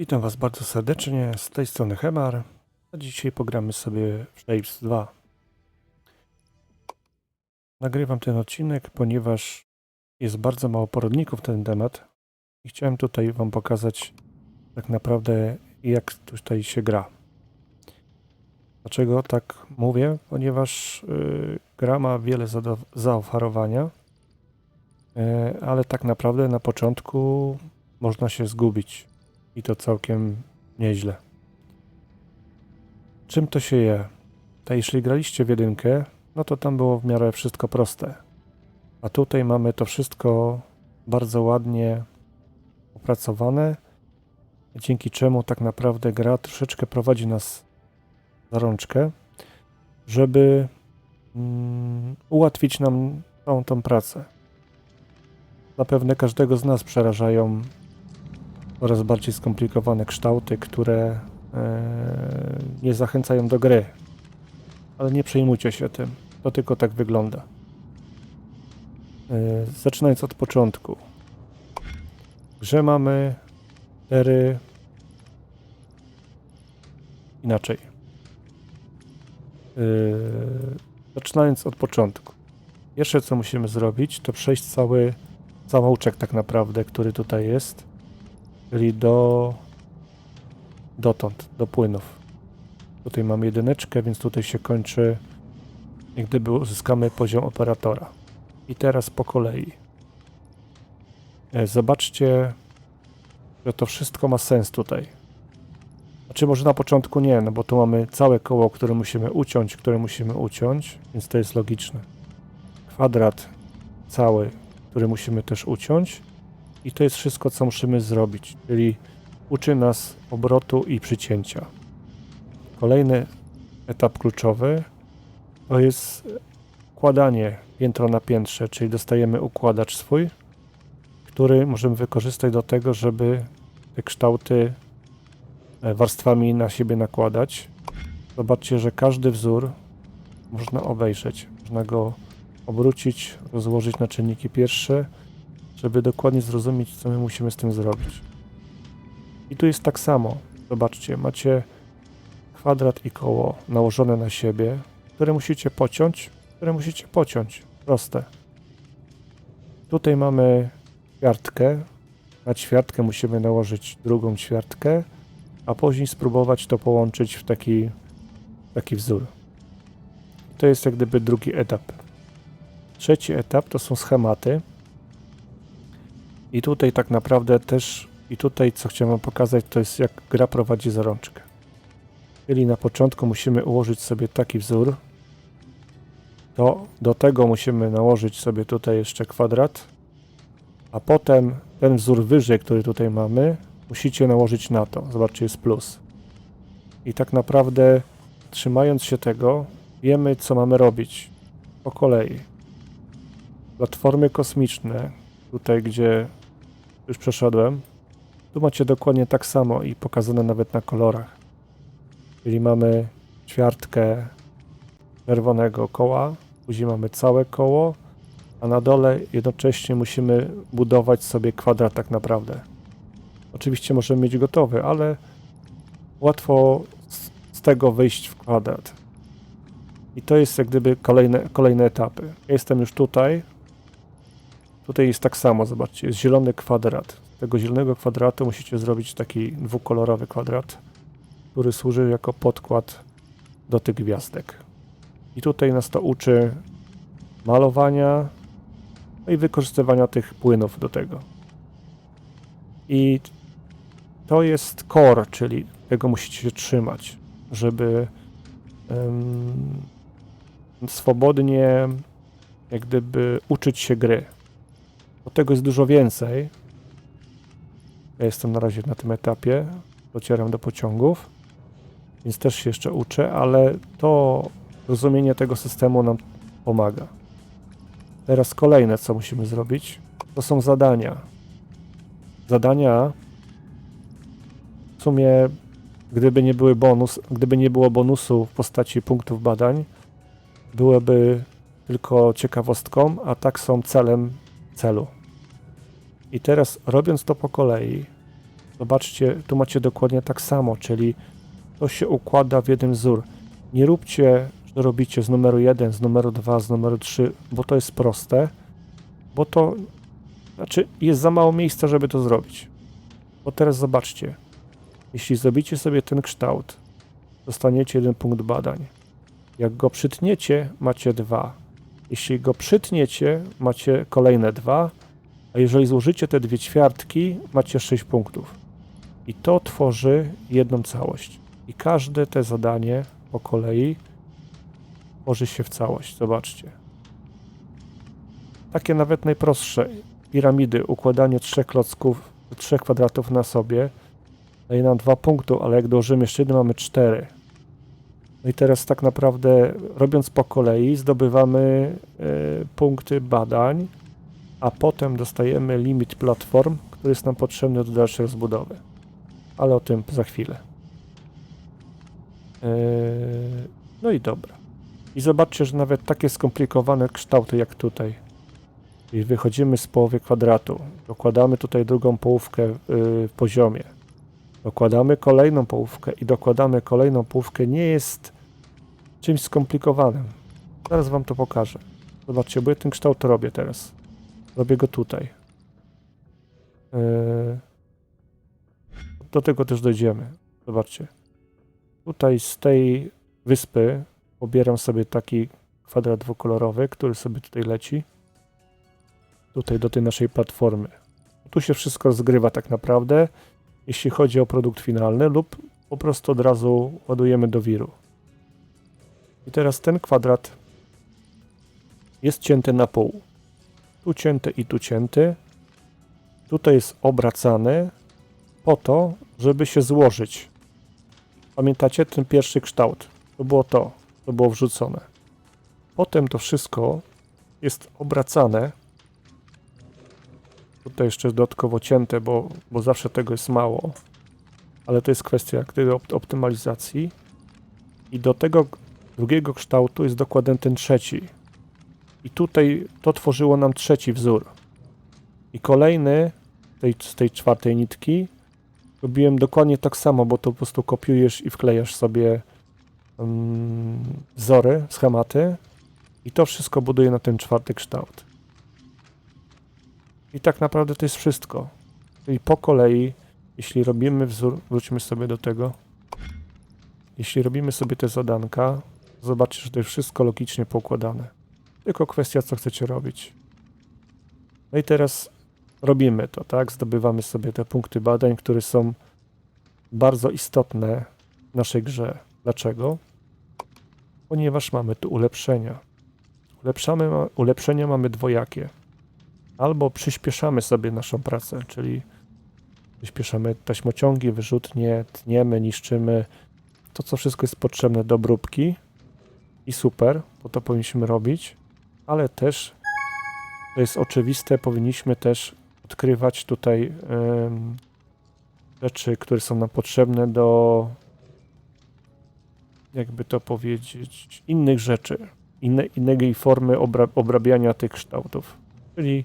Witam Was bardzo serdecznie, z tej strony Hemar. A dzisiaj pogramy sobie w Shapes 2. Nagrywam ten odcinek, ponieważ jest bardzo mało poradników ten temat i chciałem tutaj Wam pokazać tak naprawdę jak tutaj się gra. Dlaczego tak mówię? Ponieważ yy, gra ma wiele zaoferowania, yy, ale tak naprawdę na początku można się zgubić i to całkiem nieźle. Czym to się je? To jeśli graliście w jedynkę, no to tam było w miarę wszystko proste. A tutaj mamy to wszystko bardzo ładnie opracowane, dzięki czemu tak naprawdę gra troszeczkę prowadzi nas za rączkę, żeby mm, ułatwić nam całą tą pracę. Zapewne każdego z nas przerażają coraz bardziej skomplikowane kształty, które e, nie zachęcają do gry. Ale nie przejmujcie się tym. To tylko tak wygląda. E, zaczynając od początku. W grze mamy cztery inaczej. E, zaczynając od początku. Pierwsze co musimy zrobić, to przejść cały samouczek tak naprawdę, który tutaj jest czyli do dotąd, do płynów. Tutaj mamy jedyneczkę, więc tutaj się kończy, jak gdyby uzyskamy poziom operatora. I teraz po kolei. E, Zobaczcie, że to wszystko ma sens tutaj. Znaczy może na początku nie, no bo tu mamy całe koło, które musimy uciąć, które musimy uciąć, więc to jest logiczne. Kwadrat cały, który musimy też uciąć. I to jest wszystko, co musimy zrobić, czyli uczy nas obrotu i przycięcia. Kolejny etap kluczowy to jest układanie piętro na piętrze, czyli dostajemy układacz swój, który możemy wykorzystać do tego, żeby te kształty e, warstwami na siebie nakładać. Zobaczcie, że każdy wzór można obejrzeć, można go obrócić, rozłożyć na czynniki pierwsze, żeby dokładnie zrozumieć, co my musimy z tym zrobić. I tu jest tak samo. Zobaczcie, macie kwadrat i koło nałożone na siebie, które musicie pociąć, które musicie pociąć. Proste. Tutaj mamy ćwiartkę. Na ćwiartkę musimy nałożyć drugą ćwiartkę, a później spróbować to połączyć w taki, taki wzór. To jest jak gdyby drugi etap. Trzeci etap to są schematy. I tutaj tak naprawdę też, i tutaj co chciałem wam pokazać, to jest jak gra prowadzi za rączkę. Czyli na początku musimy ułożyć sobie taki wzór. To do tego musimy nałożyć sobie tutaj jeszcze kwadrat. A potem ten wzór wyżej, który tutaj mamy, musicie nałożyć na to. Zobaczcie, jest plus. I tak naprawdę trzymając się tego, wiemy co mamy robić. Po kolei. Platformy kosmiczne, tutaj gdzie już przeszedłem. Tu macie dokładnie tak samo i pokazane nawet na kolorach. Czyli mamy ćwiartkę czerwonego koła, później mamy całe koło, a na dole jednocześnie musimy budować sobie kwadrat tak naprawdę. Oczywiście możemy mieć gotowy, ale łatwo z, tego wyjść w kwadrat. I to jest jak gdyby kolejne, kolejne etapy. Jestem już tutaj, Tutaj jest tak samo, zobaczcie, jest zielony kwadrat. Z tego zielonego kwadratu musicie zrobić taki dwukolorowy kwadrat, który służy jako podkład do tych gwiazdek. I tutaj nas to uczy malowania i wykorzystywania tych płynów do tego. I to jest core, czyli tego musicie się trzymać, żeby um, swobodnie jak gdyby uczyć się gry. Bo tego jest dużo więcej. Ja jestem na razie na tym etapie. Docieram do pociągów. Więc też się jeszcze uczę, ale to rozumienie tego systemu nam pomaga. Teraz kolejne, co musimy zrobić, to są zadania. Zadania w sumie, gdyby nie były bonus, gdyby nie było bonusu w postaci punktów badań, byłyby tylko ciekawostką, a tak są celem celu. I teraz robiąc to po kolei, Zobaczcie, tu macie dokładnie tak samo, czyli to się układa w jeden wzór. Nie róbcie, że robicie z numeru 1, z numeru 2, z numeru 3, bo to jest proste, bo to znaczy jest za mało miejsca, żeby to zrobić. Bo teraz zobaczcie, jeśli zrobicie sobie ten kształt, dostaniecie jeden punkt badań. Jak go przytniecie, macie dwa. Jeśli go przytniecie, macie kolejne dwa, a jeżeli złożycie te dwie ćwiartki, macie 6 punktów. I to tworzy jedną całość. I każde te zadanie po kolei tworzy się w całość. Zobaczcie. Takie nawet najprostsze piramidy, układanie trzech klocków, trzech kwadratów na sobie daje nam dwa punktu, ale jak dołożymy jeszcze jeden, mamy cztery. No i teraz tak naprawdę robiąc po kolei zdobywamy e, punkty badań, a potem dostajemy limit platform, który jest nam potrzebny do dalszej rozbudowy. Ale o tym za chwilę. Eee, No i dobra. I zobaczcie, że nawet takie skomplikowane kształty jak tutaj. I wychodzimy z połowy kwadratu. Dokładamy tutaj drugą połówkę yy, w poziomie. Dokładamy kolejną połówkę i dokładamy kolejną połówkę. Nie jest czymś skomplikowanym. Zaraz wam to pokażę. Zobaczcie, bo ja ten kształt robię teraz. Robię go tutaj. Yy, Do tego też dojdziemy. Zobaczcie. Tutaj z tej wyspy pobieram sobie taki kwadrat dwukolorowy, który sobie tutaj leci. Tutaj do tej naszej platformy. Tu się wszystko rozgrywa tak naprawdę, jeśli chodzi o produkt finalny, lub po prostu od razu ładujemy do wiru. I teraz ten kwadrat jest cięty na pół. Tu cięty i tu cięty. Tutaj jest obracany po to, żeby się złożyć. Pamiętacie ten pierwszy kształt? To było to, to było wrzucone. Potem to wszystko jest obracane. Tutaj jeszcze dodatkowo cięte, bo, bo zawsze tego jest mało. Ale to jest kwestia gdyby opt- optymalizacji. I do tego drugiego kształtu jest dokładny ten trzeci. I tutaj to tworzyło nam trzeci wzór. I kolejny tej, z tej czwartej nitki robiłem dokładnie tak samo, bo to po prostu kopiujesz i wklejasz sobie mm, wzory, schematy i to wszystko buduje na ten czwarty kształt. I tak naprawdę to jest wszystko. Czyli po kolei, jeśli robimy wzór, wróćmy sobie do tego. Jeśli robimy sobie te zadanka, zobaczysz, że to jest wszystko logicznie poukładane. Tylko kwestia, co chcecie robić. No i teraz robimy to, tak? Zdobywamy sobie te punkty badań, które są bardzo istotne w naszej grze. Dlaczego? Ponieważ mamy tu ulepszenia. Ulepszamy, ulepszenia mamy dwojakie. Albo przyspieszamy sobie naszą pracę, czyli przyspieszamy taśmociągi, wyrzutnie, tniemy, niszczymy. To, co wszystko jest potrzebne do obróbki i super, bo to powinniśmy robić, ale też to jest oczywiste, powinniśmy też odkrywać tutaj rzeczy, które są nam potrzebne do jakby to powiedzieć, innych rzeczy, inne, innej formy obra, obrabiania tych kształtów. Czyli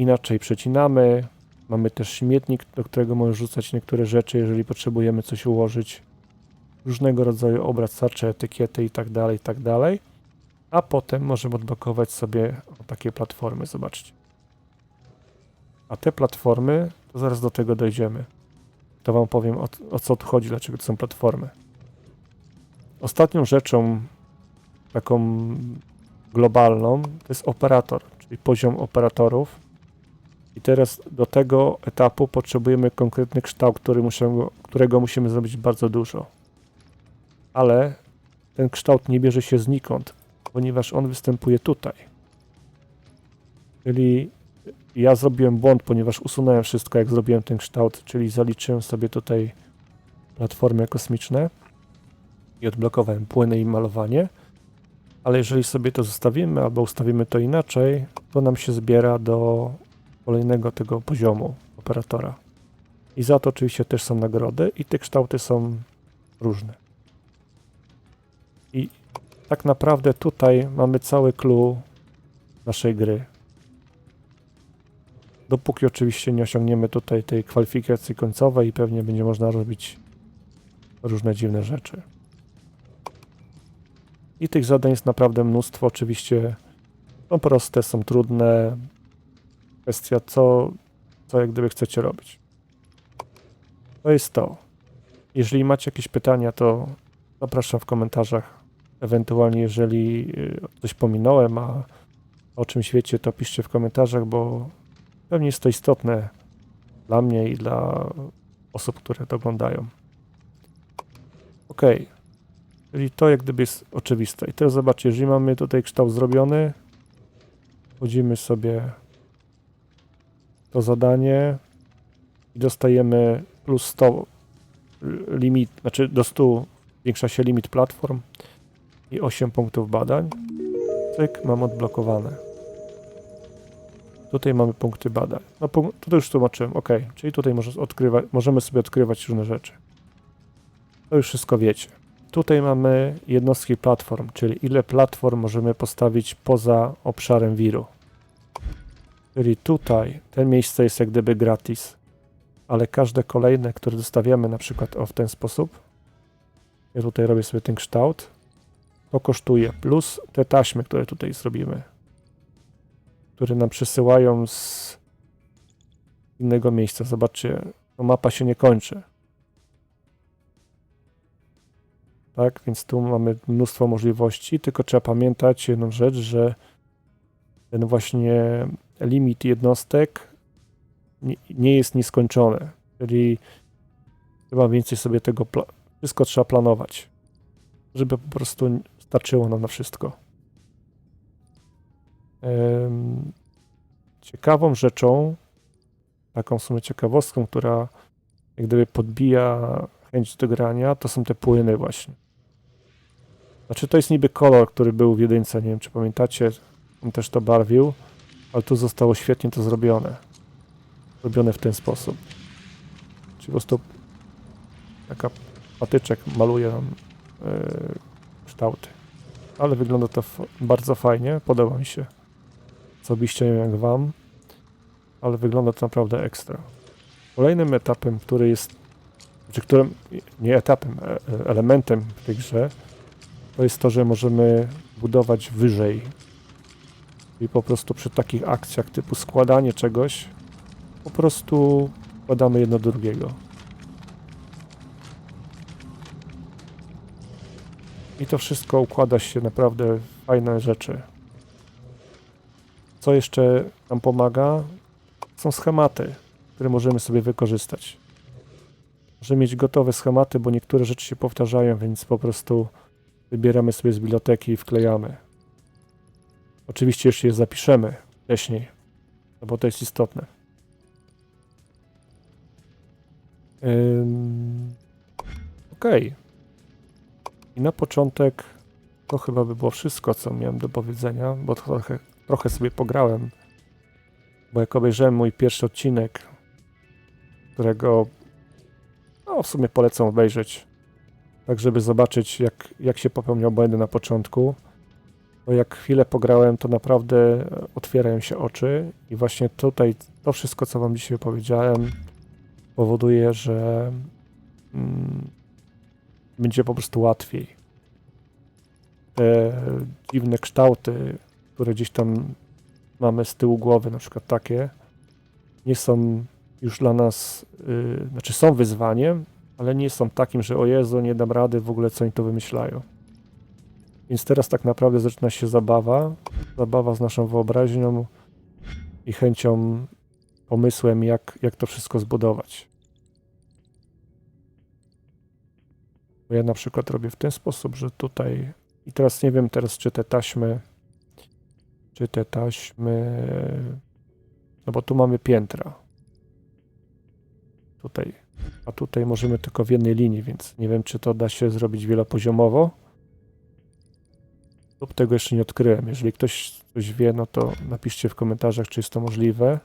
inaczej przecinamy, mamy też śmietnik, do którego możemy rzucać niektóre rzeczy, jeżeli potrzebujemy coś ułożyć, różnego rodzaju obracacze, etykiety i tak dalej, i tak. A potem możemy odblokować sobie takie platformy, zobaczcie. A te platformy, to zaraz do tego dojdziemy. To wam powiem o, o co tu chodzi, dlaczego to są platformy. Ostatnią rzeczą taką globalną to jest operator, czyli poziom operatorów. I teraz do tego etapu potrzebujemy konkretny kształt, który którego musimy zrobić bardzo dużo. Ale ten kształt nie bierze się znikąd, ponieważ on występuje tutaj. Czyli ja zrobiłem błąd, ponieważ usunąłem wszystko, jak zrobiłem ten kształt, czyli zaliczyłem sobie tutaj platformy kosmiczne i odblokowałem płyny i malowanie. Ale jeżeli sobie to zostawimy albo ustawimy to inaczej, to nam się zbiera do kolejnego tego poziomu operatora. I za to oczywiście też są nagrody i te kształty są różne. I tak naprawdę tutaj mamy cały clue naszej gry. Dopóki oczywiście nie osiągniemy tutaj tej kwalifikacji końcowej i pewnie będzie można robić różne dziwne rzeczy. I tych zadań jest naprawdę mnóstwo. Oczywiście są proste, są trudne. Kwestia, co, co jak gdyby chcecie robić. To jest to. Jeżeli macie jakieś pytania, to zapraszam w komentarzach. Ewentualnie, jeżeli y, coś pominąłem, a o czymś wiecie, to piszcie w komentarzach, bo pewnie jest to istotne dla mnie i dla osób, które to oglądają. Ok. Czyli to jak gdyby jest oczywiste. I teraz zobaczcie, jeżeli mamy tutaj kształt zrobiony, wchodzimy sobie to zadanie i dostajemy plus 100 limit, znaczy do 100 zwiększa się limit platform i 8 punktów badań. Cyk, mam odblokowane. Tutaj mamy punkty badań. No tutaj już tłumaczyłem, ok, czyli tutaj możemy sobie odkrywać różne rzeczy. To już wszystko wiecie. Tutaj mamy jednostki platform, czyli ile platform możemy postawić poza obszarem wiru. Czyli tutaj, to miejsce jest jak gdyby gratis, ale każde kolejne, które dostawiamy na przykład o w ten sposób, ja tutaj robię sobie ten kształt, to kosztuje, plus te taśmy, które tutaj zrobimy, które nam przesyłają z innego miejsca. Zobaczcie, no mapa się nie kończy. Tak, więc tu mamy mnóstwo możliwości, tylko trzeba pamiętać jedną rzecz, że ten właśnie limit jednostek nie, jest nieskończony, czyli trzeba więcej sobie tego, wszystko trzeba planować, żeby po prostu starczyło nam na wszystko. Ciekawą rzeczą, taką w sumie ciekawostką, która jak gdyby podbija chęć do grania, to są te płyny właśnie. Znaczy to jest niby kolor, który był w jedynce, nie wiem czy pamiętacie, on też to barwił, ale tu zostało świetnie to zrobione. Zrobione w ten sposób. Czyli po prostu taka patyczek maluje nam yy, kształty. Ale wygląda to bardzo fajnie, podoba mi się. Osobiście nie wiem jak wam, ale wygląda to naprawdę ekstra. Kolejnym etapem, który jest, czy którym, nie etapem, e- e- elementem w tej grze, to jest to, że możemy budować wyżej. I po prostu przy takich akcjach typu składanie czegoś, po prostu składamy jedno do drugiego. I to wszystko układa się naprawdę w fajne rzeczy. Co jeszcze nam pomaga? Są schematy, które możemy sobie wykorzystać. Możemy mieć gotowe schematy, bo niektóre rzeczy się powtarzają, więc po prostu wybieramy sobie z biblioteki i wklejamy. Oczywiście jeszcze je zapiszemy wcześniej, no bo to jest istotne. Ym, Okej. I na początek to chyba by było wszystko, co miałem do powiedzenia, bo trochę, trochę sobie pograłem. Bo jak obejrzałem mój pierwszy odcinek, którego no, w sumie polecam obejrzeć, tak żeby zobaczyć, jak, jak się popełniał błędy na początku, to jak chwilę pograłem, to naprawdę otwierają się oczy i właśnie tutaj to wszystko, co wam dzisiaj powiedziałem, powoduje, że mm, będzie po prostu łatwiej. Te dziwne kształty, które gdzieś tam mamy z tyłu głowy, na przykład takie, nie są już dla nas, yy, znaczy są wyzwaniem, ale nie są takim, że o Jezu, nie dam rady, w ogóle co oni to wymyślają. Więc teraz tak naprawdę zaczyna się zabawa, zabawa z naszą wyobraźnią i chęcią, pomysłem, jak, jak to wszystko zbudować. Bo ja na przykład robię w ten sposób, że tutaj i teraz nie wiem teraz, czy te taśmy, czy te taśmy, no bo tu mamy piętra. Tutaj. A tutaj możemy tylko w jednej linii, więc nie wiem, czy to da się zrobić wielopoziomowo. Lub tego jeszcze nie odkryłem. Jeżeli ktoś coś wie, no to napiszcie w komentarzach, czy jest to możliwe.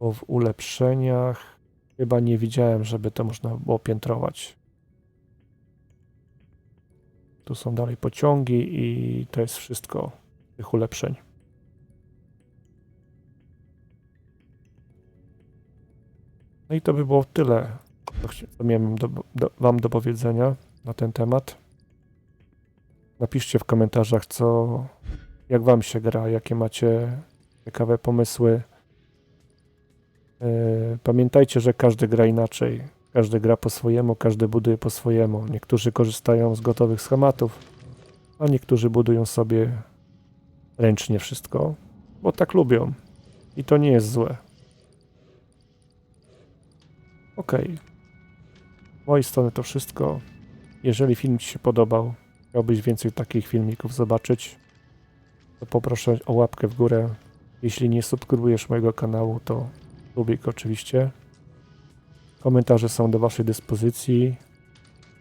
Bo w ulepszeniach chyba nie widziałem, żeby to można było piętrować. Tu są dalej pociągi i to jest wszystko tych ulepszeń. No i to by było tyle, co, miałem do, do, Wam do powiedzenia na ten temat. Napiszcie w komentarzach, co, jak Wam się gra, jakie macie ciekawe pomysły. Yy, Pamiętajcie, że każdy gra inaczej. Każdy gra po swojemu, każdy buduje po swojemu. Niektórzy korzystają z gotowych schematów, a niektórzy budują sobie ręcznie wszystko, bo tak lubią. I to nie jest złe. Okej. Z mojej strony to wszystko. Jeżeli film Ci się podobał, chciałbyś więcej takich filmików zobaczyć, to poproszę o łapkę w górę. Jeśli nie subskrybujesz mojego kanału, to lubik oczywiście. Komentarze są do Waszej dyspozycji,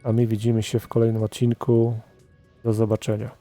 a my widzimy się w kolejnym odcinku. Do zobaczenia.